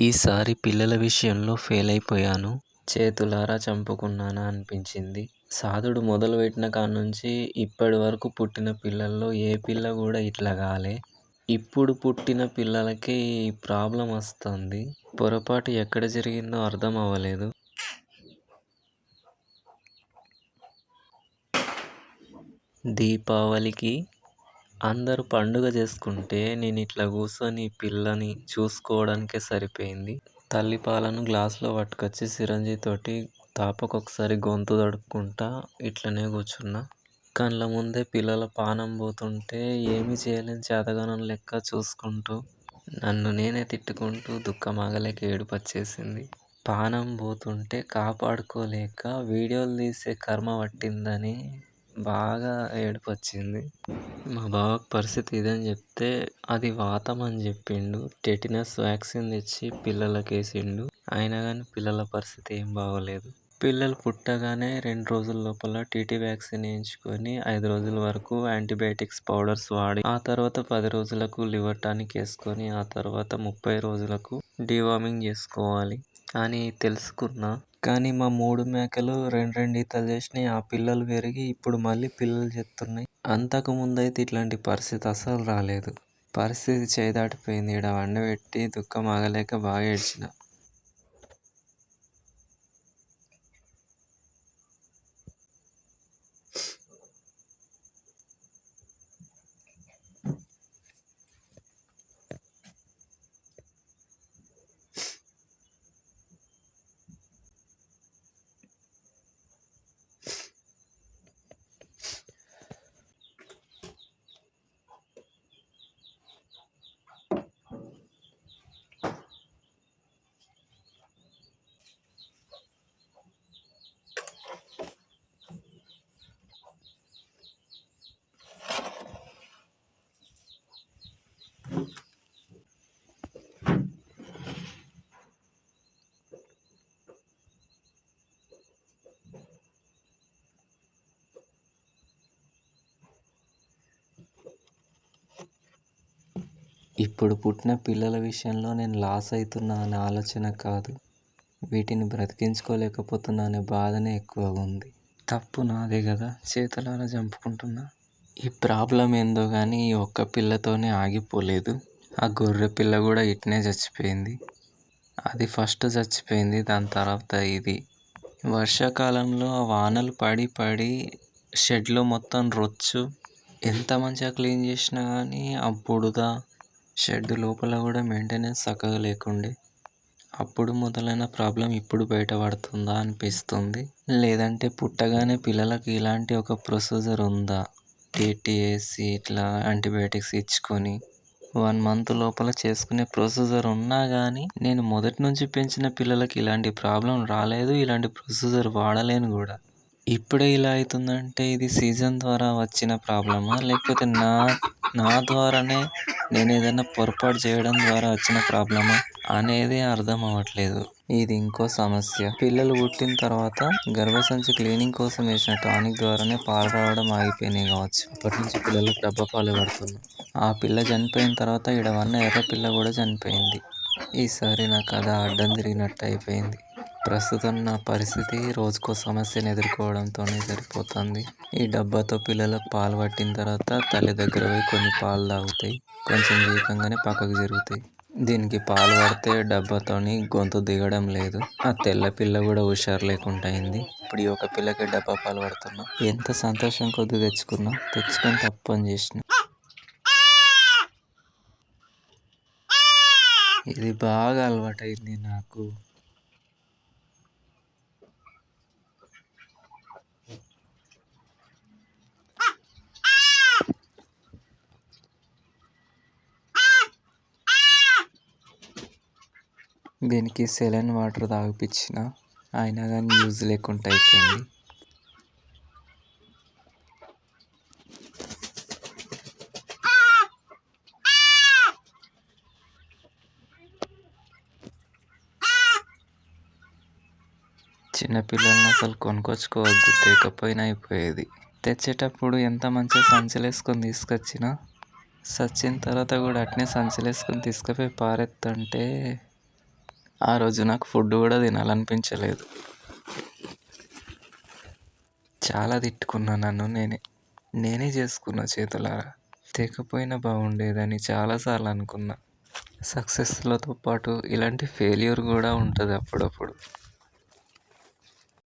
ఈసారి పిల్లల విషయంలో ఫెయిల్ అయిపోయాను. చేతులారా చంపుకున్నానా అనిపించింది. సాదుడు మొదలుపెట్టిన కాడ్నుంచి ఇప్పటి వరకు పుట్టిన పిల్లల్లో ఏ పిల్ల కూడా ఇట్లా కాలే. ఇప్పుడు పుట్టిన పిల్లలకి ఈ ప్రాబ్లం వస్తుంది పొరపాటు ఎక్కడ జరిగిందో అర్థం అవ్వలేదు. దీపావళికి అందరూ పండుగ చేసుకుంటే నేను ఇట్లా కూర్చొని పిల్లని చూసుకోవడానికే సరిపోయింది. తల్లిపాలను గ్లాసులో పట్టుకొచ్చి సిరంజి తోటి తాపకొకసారి గొంతు తడుపుకుంటా ఇట్లనే కూర్చున్నా. కళ్ళ ముందే పిల్లల పానం పోతుంటే ఏమీ చేయలేని చేతగానం లెక్క చూసుకుంటూ, నన్ను నేనే తిట్టుకుంటూ దుఃఖమాగలేక ఏడుపొచ్చేసింది. పానం పోతుంటే కాపాడుకోలేక వీడియోలు తీసే కర్మ పట్టిందని బాగా ఏడుపొచ్చింది. మా బావకు పరిస్థితి ఇదని చెప్తే అది వాతం అని చెప్పిండు. టెటినస్ వ్యాక్సిన్ తెచ్చి పిల్లలకేసిండు. అయినాగానీ పిల్లల పరిస్థితి ఏం బాగోలేదు పిల్లలు పుట్టగానే రెండు రోజుల లోపల టీటీ వ్యాక్సిన్ వేయించుకొని ఐదు రోజుల వరకు యాంటీబయాటిక్స్ పౌడర్స్ వాడి ఆ తర్వాత పది రోజులకు లివర్ టానిక్ వేసుకొని ఆ తర్వాత ముప్పై రోజులకు డివార్మింగ్ చేసుకోవాలి అని తెలుసుకున్నా. కానీ మా మూడు మేకలు రెండు రెండు ఈతలు చేసినాయి. ఆ పిల్లలు పెరిగి ఇప్పుడు మళ్ళీ పిల్లలు చేస్తున్నాయి. అంతకు ముందైతే ఇట్లాంటి పరిస్థితి అస్సలు రాలేదు. పరిస్థితి చేయి దాటిపోయింది. ఈడ పండబెట్టి దుఃఖం ఆగలేక బాగా ఏడ్చిన. ఇప్పుడు పుట్టిన పిల్లల విషయంలో నేను లాస్ అవుతున్నా అనే ఆలోచన కాదు. వీటిని బ్రతికించుకోలేకపోతున్నా అనే బాధనే ఎక్కువగా ఉంది. తప్పు నాదే కదా చేతులారా చంపుకుంటున్నా. ఈ ప్రాబ్లం ఏందో కానీ ఈ ఒక్క పిల్లతోనే ఆగిపోలేదు. ఆ గొర్రె పిల్ల కూడా ఇట్నే చచ్చిపోయింది. అది ఫస్ట్ చచ్చిపోయింది. దాని తర్వాత ఇది. వర్షాకాలంలో ఆ వానలు పడి పడి షెడ్లో మొత్తం రొచ్చు. ఎంత మంచిగా క్లీన్ చేసినా కానీ ఆ బుడద షెడ్ లోపల కూడా మెయింటెనెన్స్ చక్కగా లేకుండే. అప్పుడు మొదలైన ప్రాబ్లం ఇప్పుడు బయటపడుతుందా అనిపిస్తుంది. లేదంటే పుట్టగానే పిల్లలకి ఇలాంటి ఒక ప్రొసీజర్ ఉందా? టీటీఏసి ఇట్లా యాంటీబయాటిక్స్ ఇచ్చుకొని వన్ మంత్ లోపల చేసుకునే ప్రొసీజర్ ఉన్నా కానీ నేను మొదటి నుంచి పెంచిన పిల్లలకి ఇలాంటి ప్రాబ్లం రాలేదు. ఇలాంటి ప్రొసీజర్ వాడలేను కూడా. ఇప్పుడే ఇలా అవుతుందంటే ఇది సీజన్ ద్వారా వచ్చిన ప్రాబ్లమా లేకపోతే నా నా ద్వారానే నేను ఏదైనా పొరపాటు చేయడం ద్వారా వచ్చిన ప్రాబ్లమా అనేది అర్థం అవ్వట్లేదు. ఇది ఇంకో సమస్య. పిల్లలు పుట్టిన తర్వాత గర్భసంచి క్లీనింగ్ కోసం వేసిన టానిక్ ద్వారానే పాలు రావడం ఆగిపోయినాయి కావచ్చు. అప్పట్నుంచి పిల్లలకు డబ్బపాలే పడుతున్నాయి ఆ పిల్ల చనిపోయిన తర్వాత ఈడ ఎర్ర పిల్ల కూడా చనిపోయింది. ఈసారి నా కథ అడ్డం తిరిగినట్టు అయిపోయింది. ప్రస్తుతం నా పరిస్థితి రోజుకో సమస్యను ఎదుర్కోవడంతోనే సరిపోతుంది. ఈ డబ్బాతో పిల్లలకు పాలు పట్టిన తర్వాత తల్లి దగ్గర పోయి కొన్ని పాలు తాగుతాయి. కొంచెం వీకంగానే పక్కకు జరుగుతాయి. దీనికి పాలు పడితే డబ్బాతోని గొంతు దిగడం లేదు. ఆ తెల్ల పిల్ల కూడా హుషారు లేకుండా అయింది. ఇప్పుడు ఈ ఒక పిల్లకి డబ్బా పాలు పడుతున్నా. ఎంత సంతోషం కొద్ది తెచ్చుకున్నా. తెచ్చుకొని తప్పని చేసిన. ఇది బాగా అలవాటైంది నాకు. దీనికి సెలైన్ వాటర్ తాగిపించిన అయినా కానీ యూజ్ లేకుండా అయిపోయింది. చిన్నపిల్లల్ని అసలు కొనుక్కొచ్చుకోవద్దు. తేకపోయినా అయిపోయేది. తెచ్చేటప్పుడు ఎంత మంచిగా సంచలేసుకొని వేసుకొని తీసుకొచ్చినా సచ్చిన తర్వాత కూడా అట్నే సంచలేసుకొని వేసుకొని తీసుకుపోయి పారెత్తంటే ఆ రోజు నాకు ఫుడ్ కూడా తినాలనిపించలేదు. చాలా తిట్టుకున్నా నన్ను నేనే నేనే చేసుకున్న చేతులారా. తేకపోయినా బాగుండేదని చాలాసార్లు అనుకున్నా. సక్సెస్లతో పాటు ఇలాంటి ఫెయిల్యూర్ కూడా ఉంటుంది అప్పుడప్పుడు.